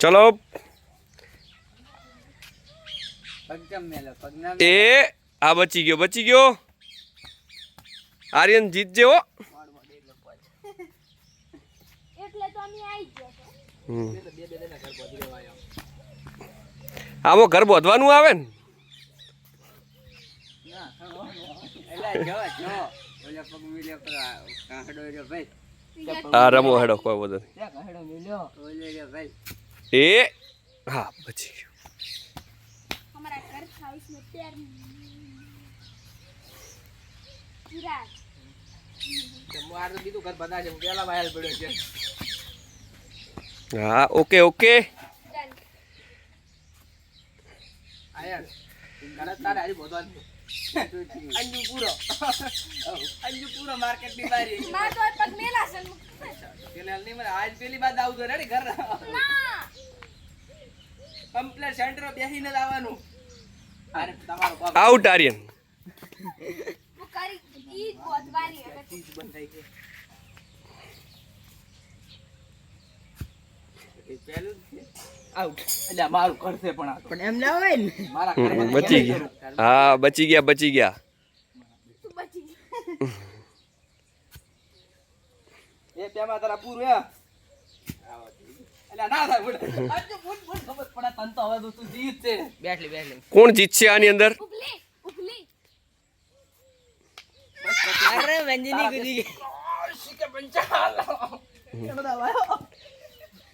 ચલો. એ આ બચી ગયો બચી ગયો. આર્યન જીતજે હમ. આમાં ઘર બોધવાનું આવે ને? એટલે જો જો. ઓલા પગ મિલ્યો કાંહડો રહ્યો ભાઈ. હા રમો હેડો કોઈ વધુ એ હા બચી હા ઓકે ઓકે. આયા. ઘણા તારે હારી બોધવાનું અંજુ પૂરો. અંજુ પૂરો માર્કેટની બારી માર તો પગ મેલા છે પેલા ની મને આજ પેલી બાદ આવતો રે ઘર કમ્પ્લેટ સેન્ટર બેસીને જ આવવાનું. અરે તમારો બાપ. આઉટ આર્યન હું પેલું આઉટ એટલે મારું કરશે પણ આ પણ એમ ના હોય ને. મારા બચી ગયા. હા બચી ગયા બચી ગયા. એ તેમાં તારા પૂરું એ કોણ જીતશે આની અંદર? અરે વ્યંજની ગુજી કે પંચાલ.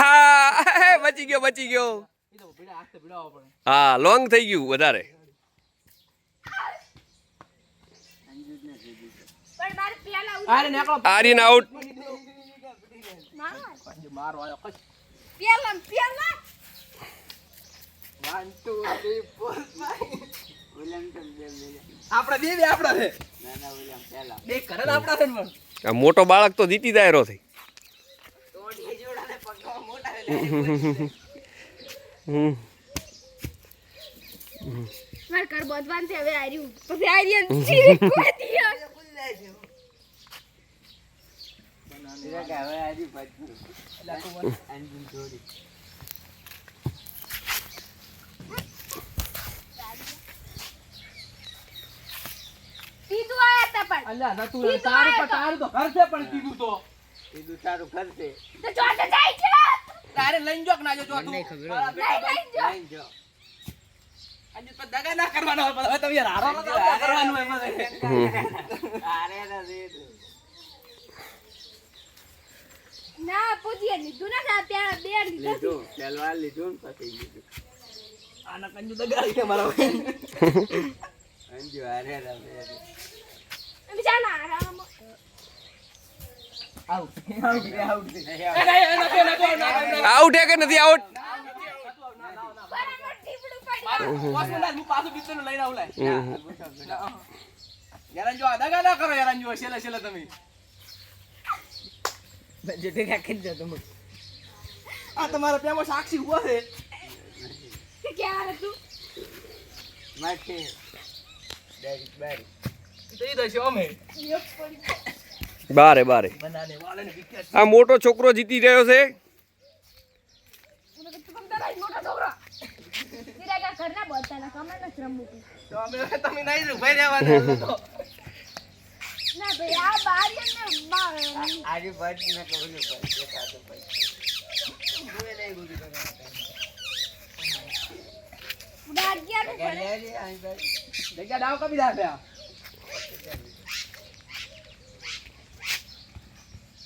હા બચી ગયો બચી ગયો. હા લોંગ થઈ ગયું વધારે. આર્યન આઉટ મોટો બાળક તો દીતી દાયરો થઈ હમ. માર કર બોધવાન છે હવે આર્યું પછી આર્યન ચીરી કોતીયો તારું તારું તો કરશે પણ કીધું તો. કીધું તારું કરશે છે. તારે લઈને જો કે ના જો તું. લઈ જો. આજે તો દગા ના કરવાનો હવે તમે યાર હારો નતો કરવાનું હોય મને ના પૂછીએ લીધું ના થા ત્યાં બે લીધું લીધું. પછી લીધું. આના બિચારા આરામ આઉટ આઉટ આઉટ એ નહીં નકો નકો ના આઉટ હે કે નથી આઉટ તમારા પેમાં સાક્ષી ઊભો છે ક્યાં હતું તો ઈ તો છે અમે. બારે બારે. ને આ મોટો છોકરો જીતી રહ્યો છે. મને દાવ કમી તારા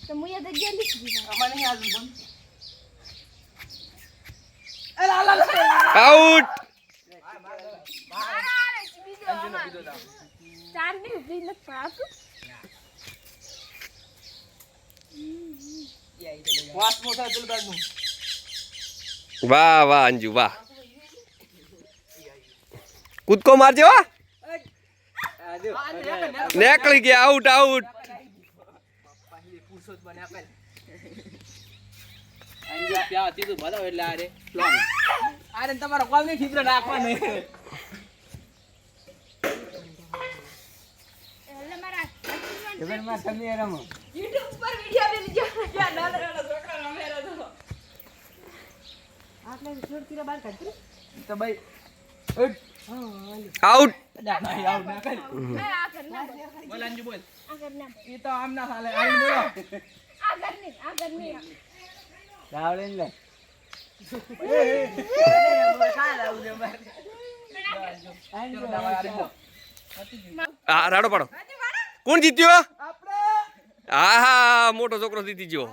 એ જગ્યાએ લીધી દીધા. અમારે આજુ પણ એ લા લા લા આઉટ મારા આવે છે બીજો આમાં. ચારની ઊભી પેલું કાઢનું. વાહ વાહ અંજુ વાહ કૂદકો મારજો વાહ ને ને. નીકળી ગયા આઉટ આઉટ પુરુષો જ બન્યા કરે. અંજુ બતાવો એટલે આ રે લોન. તમારો કોલ નહીં નાખવાનો. એટલે તમે રમો YouTube ઉપર વિડિયો લીધો ક્યાં નાના તો તો ભાઈ આઉટ ના, ના, આવું ના કર. બોલ. અંજુ બોલ. ઈ તો આમ ના હાલે. આવીને બોલો. આ કરની આ કરની રાવળે ને રાડો પાડો. કોણ જીત્યો? હા હા મોટો છોકરો જીતી ગયો.